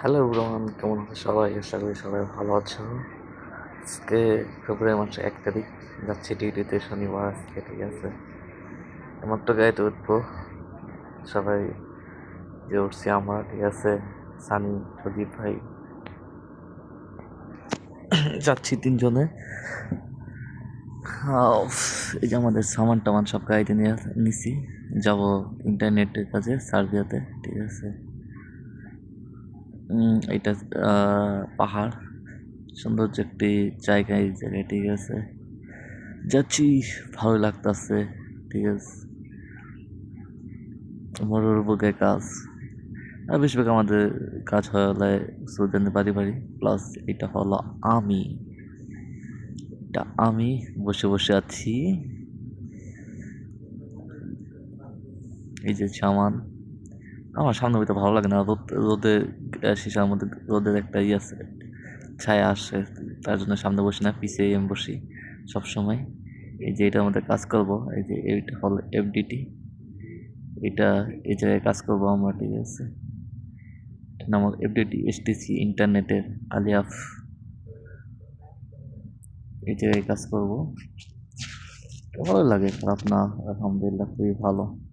Hello ব্রমান কেমন আছো সবাই? আশা করি সবাই ভালো আছো। আজকে ফেব্রুয়ারি মাসের এক তারিখ, যাচ্ছি ডিউটিতে শনিবার, আজকে ঠিক আছে। আমার তো গাড়িতে উঠবো। সবাই যে উঠছি আমরা, ঠিক আছে। সানি, প্রদীপ ভাই। যাচ্ছি তিনজনে। এই যে আমাদের সামান টামান সব গাড়িতে নিয়ে নিছি। যাব ইন্টারনেটের কাছে সার্ভিয়াতে ঠিক আছে। এটা পাহাড়। সৌন্দর্য একটি জায়গা এই জায়গায়, ঠিক আছে। যাচ্ছি, ভালো লাগতাছে, ঠিক আছে। মরুর বুকে কাজ। আর বেশিরভাগ আমাদের কাজ হলে সুদানের বাড়ি বাড়ি, প্লাস এটা হলো আমি। এটা আমি বসে বসে আছি। এই যে সামান আমার সামনে বইতে ভালো লাগে না। রোদ রোদের শিশার মধ্যে রোদের একটা ইয়ে আছে, ছায়া আসে, তার জন্য সামনে বসি না পিছিয়ে এম বসি সবসময়। এই যে এটার মধ্যে কাজ করব, এই যে এইটা হলো এফডিটি এটা এই জায়গায় কাজ করব আমরা, ঠিক আছে? এটার নাম এফডিটি এসটিসি ইন্টারনেটের আলিয়াফ এই জায়গায় কাজ করব। ভালো লাগে, খারাপ না, আলহামদুলিল্লাহ, খুবই ভালো।